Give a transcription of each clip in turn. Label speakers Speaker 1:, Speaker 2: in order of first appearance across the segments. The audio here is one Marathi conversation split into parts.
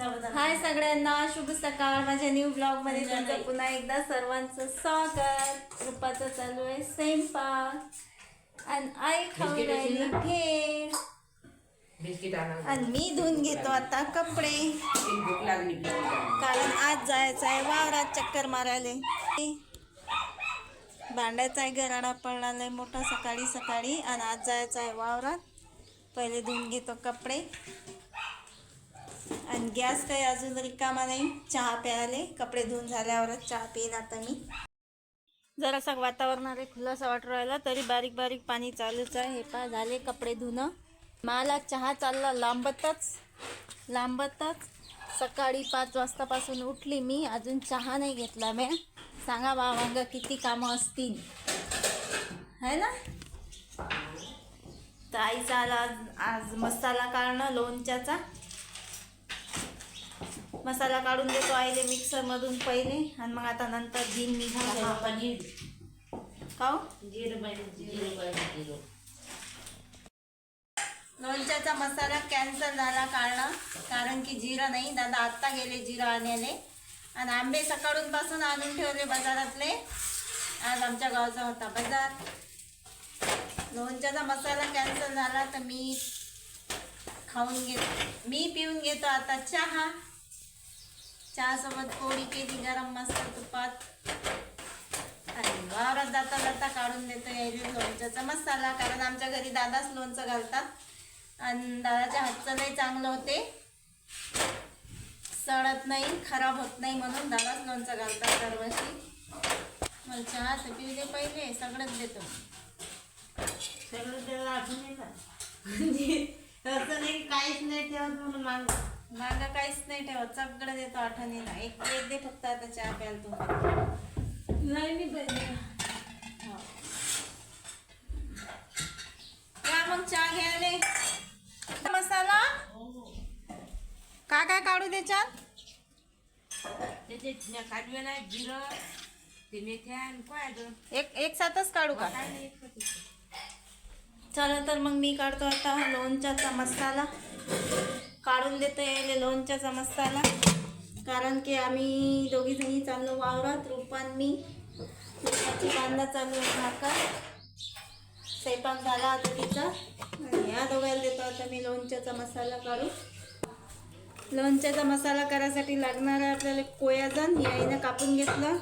Speaker 1: हाय सगळ्यांना शुभ सकाळ. माझ्या न्यू ब्लॉगमध्ये तुमचं पुन्हा एकदा सर्वांचं स्वागत. रुपाचं चालू आहे स्वयंपाक. आणि आई खाऊ राहिली
Speaker 2: आणा
Speaker 1: मी धुवून घेतो आता कपडे. कारण आज जायचं आहे वावरात चक्कर मारायला. भांड्याचा आहे गराडा पडलेला आहे मोठा सकाळी सकाळी. आणि आज जायचं आहे वावरात. पहिले धुवून घेतो कपडे. आणि गॅस काही अजून रिकामा नाही. चहा प्यायले कपडे धुवून झाल्यावरच चहा पिईन आता मी. जरासा वातावरणाला खुलासा वाटू राहिला तरी बारीक बारीक पाणी चालूच आहे. हे पा झाले कपडे धुणं. मला चहा चालला लांबतच लांबतच. सकाळी पाच वाजतापासून उठली मी अजून चहा नाही घेतला मी. सांगा बाबांग किती कामं असतील? है ना? तर आईचा आला आज आज मसाला काढणं लोणच्याचा. मसाला काढून देतो आईले मिक्सरमधून पहिले आणि मग आता नंतर दिन मी
Speaker 2: पनीर. जिरं
Speaker 1: लोणच्याचा मसाला कॅन्सल झाला काढणं कारण की जिरं नाही. दादा आत्ता गेले जिरं आणायले. आणि आंबे सकाळून पासून आणून ठेवले बाजारातले. आज आमच्या गावचा होता बाजार. लोणच्याचा मसाला कॅन्सल झाला तर मी खाऊन घेतो मी पिऊन घेतो आता चहा. चहासोबत पोळी केली गरम मस्त तुपात. आणि वावरात जाता जाता काढून देतो यायला लोणच्याचा मसाला कारण आमच्या घरी दादाच लोणचं घालतात. आणि दादाच्या हातचं लई चांगलं होते. सडत नाही खराब होत नाही म्हणून दादाच लोणचं घालतात दरवर्षी. मला चहा तर दे पहिले सगळंच देतो.
Speaker 2: सगळं त्याला आठवण येतात. म्हणजे असं नाही काहीच नाही ठेवत म्हणून माग
Speaker 1: मागं काहीच नाही ठेवत सगळं देतो आठवणीला. एक प्लेट दे फक्त आता चहा प्याल तू.
Speaker 2: नाही मी पाहिजे
Speaker 1: या मग चहा घ्यायले. मसाला? काय काय काढू त्याच्यात?
Speaker 2: त्याचे काढवे नाही जिरं ते मेथ्या आणि काय
Speaker 1: एक एक साथच काढू का. चला तर मग मी काढतो आता लोणच्याचा मसाला. काढून देतो यायले लोणच्याचा मसाला कारण की आम्ही दोघी जणी चाललो वावरात रूपान मी. रूपाची कांदा चालू आहे भाकर. स्वयंपाक झाला आता तिचा. आणि या दोघायला देतो आता मी लोणच्याचा मसाला काढू लोणच्याचा मसाला करायसाठी लागणार आहे आपल्याला कोयाजन. हे आईनं कापून घेतलं.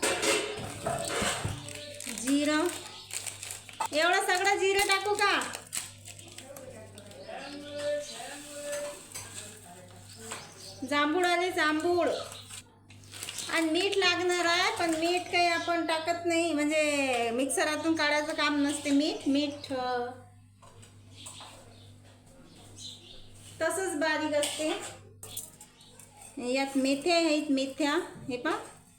Speaker 1: जिरं. एवढं सगळं जिरं टाकू का? जांभूळ आले जांभूळ. आणि मीठ लागणार आहे पण मीठ काही आपण टाकत नाही. म्हणजे मिक्सरातून काढायचं काम नसते मीठ मीठ तसंच बारीक असते. यात मेथ्या आहेत मेथ्या. हे पा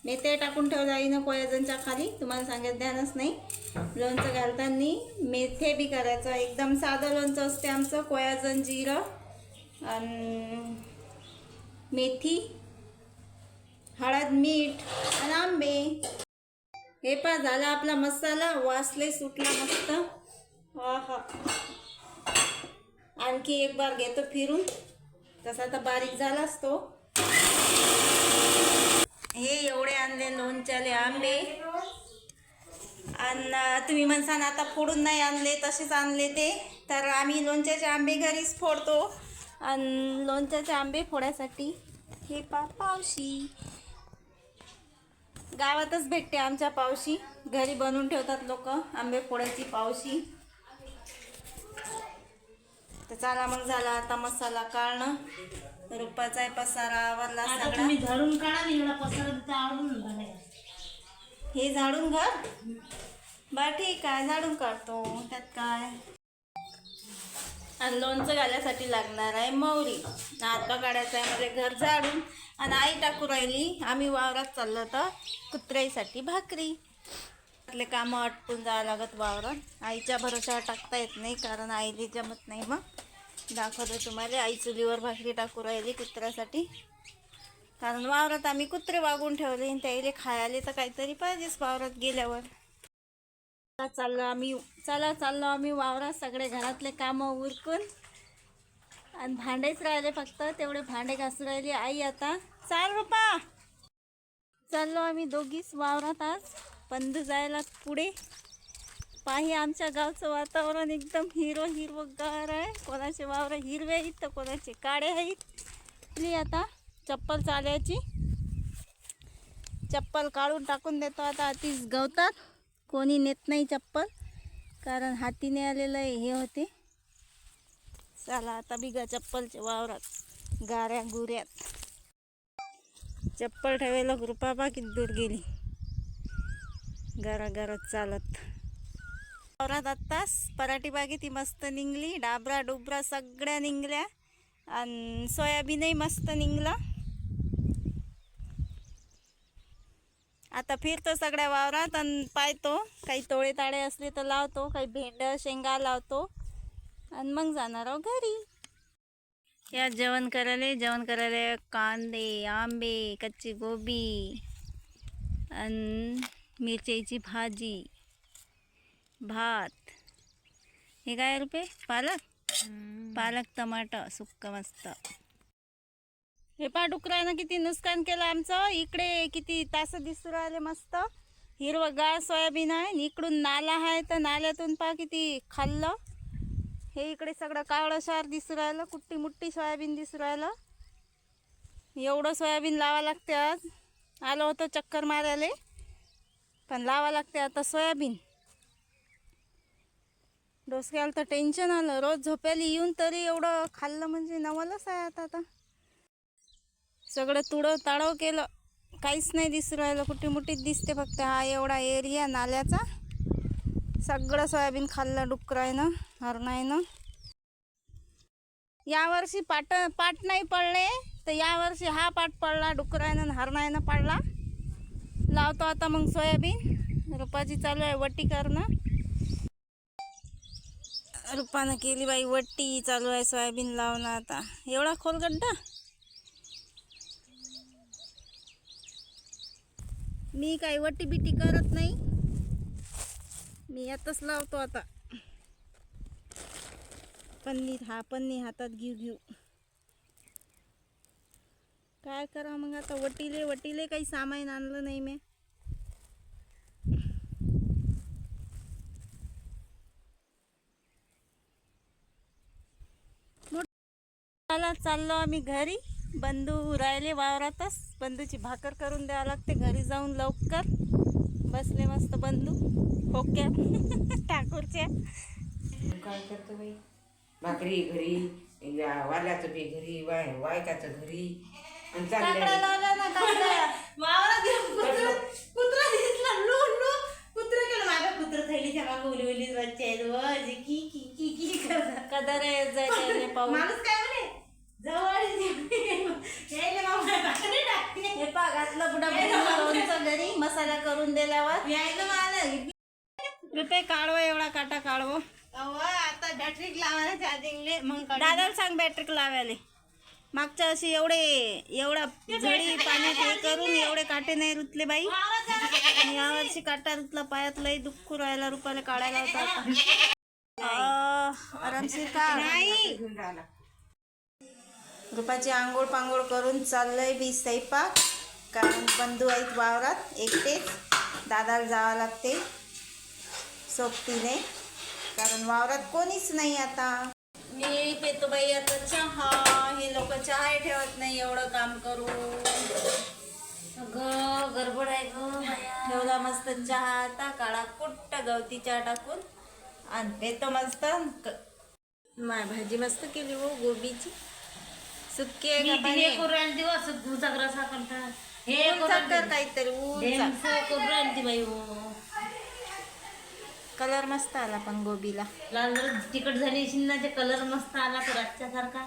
Speaker 1: मेथ्या टाकून ठेवल्या ना कोयाजनच्या खाली. तुम्हाला सांगत ध्यानच नाही. लोणचं घालताना मेथे बी करायचं. एकदम साधं लोणचं असते आमचं कोयाजन जिरं. आणि मेथी हळद मीठ आणि आंबे. हे पा झाला आपला मसाला. वासले सुटला मस्त. हा हा आणखी एक बार घेतो फिरून. तसा तर बारीक झालाच तो. हे एवढे आणले लोणच्याले आंबे. आणि तुम्ही म्हणसान आता फोडून नाही आणले तसेच आणले ते. तर आम्ही लोणच्याचे आंबे घरीच फोडतो. आणि लोणच्याचे आंबे फोडायसाठी. हे पा पावशी. गावातच भेटते आमच्या पावशी. घरी बनवून ठेवतात लोक आंबे फोडायची पावशी. तर चला मग झाला आता मसाला काढणं. रुपाचा आहे पसारा आवरला
Speaker 2: झाडून काढा पसारा.
Speaker 1: हे झाडून घर? बर ठीक आहे. झाडून काढतो. त्यात काय? आणि लोणचं घालायसाठी लागणार आहे मौरी. हातपा काढायचा आहे म्हणजे घर झाडून. आणि आई टाकू राहिली. आम्ही वावरात चाललो तर कुत्र्यासाठी भाकरी. आपले कामं अटकून जावं लागत वावरात. आईच्या भरोशावर टाकता येत नाही कारण आईली जमत नाही मग. दाखवतो तुम्हाला. आई चुलीवर भाकरी टाकू राहिली कुत्र्यासाठी. कारण वावरात आम्ही कुत्रे वागून ठेवले आणि त्याइले खायला तर काहीतरी पाहिजेच वावरात गेल्यावर. चाललो आम्ही चला चाललो आम्ही वावरात. सगळे घरातले कामं उरकून. आणि भांडेच राहिले फक्त तेवढे भांडे घासून राहिले आई आता. चाल रुपा. चाललो आम्ही दोघीच वावरात आज. बंद जायला पुढे. पाही आमच्या गावचं वातावरण एकदम हिरव गार आहे. कोणाचे वावर हिरवे आहेत तर कोणाचे काळे आहेत. मी आता चप्पल चालायची. चप्पल काढून टाकून देतो आता अतिच गवतात कोणी नेत नाही चप्पल कारण हातीने आलेलं आहे हे होते. चला आता बिगा चप्पलच्या वावरात गाऱ्या गुऱ्यात. चप्पल ठेवायला रुपाबा किती दूर गेली. गारा गारात चालत. वावरात आत्ताच पराठी बागी ती मस्त निघली डाबरा डुबरा सगळ्या निघल्या आणि सोयाबीनही मस्त निघला. आता फिरतो सगळ्या वावरात आणि पाहतो. काही तोळे ताळे असले तर लावतो काही भेंड शेंगा लावतो. आणि मग जाणार आहो घरी. या जेवण करायला जेवण करायला कांदे आंबे कच्ची गोबी आणि मिरच्याची भाजी भात. हे काय रुपये पालक? पालक टमाटर सुक्क मस्त. हे पहा डुकरानं किती नुकसान केलं आमचं. इकडे किती तास दिसू राहिले मस्त. हिरवं सोयाबीन आहे आणि इकडून नाला आहे. तर नाल्यातून पहा किती खाल्लं. हे इकडे सगळं कावळं शार दिसू राहिलं. कुट्टी मुट्टी सोयाबीन दिसू राहिलं. एवढं सोयाबीन लावा लागते आज. आलं होतं चक्कर मारायला. पण लावा लागते आता सोयाबीन. डोसक्याला तर टेन्शन आलं. रोज झोप्याला येऊन तरी एवढं खाल्लं म्हणजे नवलच आहे आता आता सगळं तुडव ताडव केलं. काहीच नाही दिसू राहिलं. कुठे मुठीत दिसते फक्त हा एवढा एरिया नाल्याचा. सगळं सोयाबीन खाल्लं डुकरायनं हरणायनं. यावर्षी पाट पाट नाही पडले. तर यावर्षी हा पाट पडला डुकरायनं हरणायनं पडला. लावतो आता मग सोयाबीन. रुपाची चालू आहे वटी करणं. रुपानं केली बाई वट्टी चालू आहे सोयाबीन लावणं आता. एवढा खोल गड्डा मी काही वटी बिटी करत नाही. मी यातच लावतो आता. पन्नी हा पन्नी हातात घेऊ घेऊ. काय करा मग आता? वटीले वटीले काही सामान आणलं नाही मी. चाललो आम्ही घरी. बंधू राहिले वावरातच. बंधूची भाकर करून द्यावं लागते. घरी जाऊन लवकर. बसले मस्त बंधू. होक्या ठाकूरच्या.
Speaker 3: काय करतो बाई? भाकरी घरी या वाल्याचं बी घरी वाय वायकाचं घरी. आणि
Speaker 1: काकडा
Speaker 3: चाललंय
Speaker 1: लावला ना काकडा.
Speaker 2: वावरात गेलो कुत्र कुत्रा दिसला. लू लू कुत्र केलं माझ्या कुत्र थैलीच्या मागं उली उली बच्चे आहेत व जे की की की की करतात.
Speaker 1: कदर जायचे पाहू.
Speaker 2: माणूस काय म्हणे?
Speaker 1: हे पा बुडा घरी मसाला करून दिल्यावर
Speaker 2: यायला मला
Speaker 1: रुपये काढव एवढा काटा काढव.
Speaker 2: आता बॅटरी लावायला चार्जिंगले मग
Speaker 1: दादाला सांग बॅटरी लावायला. मागच्या अशी एवढे एवढा झडी पाण्यात हे करून एवढे काटे नाही रुतले बाई. आणि यावर्षी काटा रुतला पायात लई दुःख राहायला रुपयाला काढायला होता आरामशीर का? नाही. रुपाची आंघोळ पांघोळ करून चाललंय बी स्वयंपाक. कारण बंधू आहेत वावरात एकटेच. दादाला जावं लागते सोबतीने. कारण वावरात कोणीच नाही आता. मी पेतो बाई आता चहा हे लोक चहा ठेवत नाही एवढं काम करू ग गडबड आहे ग ठेवला मस्त चहा आता काळा कुट्ट गवती चहा टाकून. आणि पेतो मस्त. क- माय भाजी मस्त केली हो गोबीची.
Speaker 2: मी हे? करून हे करून.
Speaker 1: काहीतरी ऊन
Speaker 2: ढेमसं ती बाई हो.
Speaker 1: कलर मस्त आला पण गोबीला.
Speaker 2: लाल लाल तिखट झाली शिन्नाचे कलर मस्त आला तर आजच्या सारखा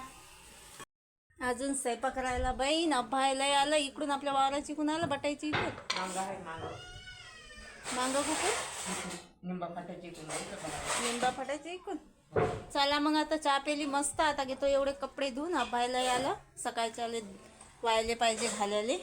Speaker 1: अजून स्वयंपाक करायला बाई नभायला आलं इकडून आपल्या वावराची कुणाला बटायची इकडून
Speaker 3: मांग आहे मांग.
Speaker 1: मांग कुठून?
Speaker 3: निंबा कुंड
Speaker 1: लिंबा फटायची इकडून. चला मग आता चहा पेली मस्त. आता घेतो एवढे कपडे धुवून अभायला याला सकाळच्या वायले पाहिजे घालायले.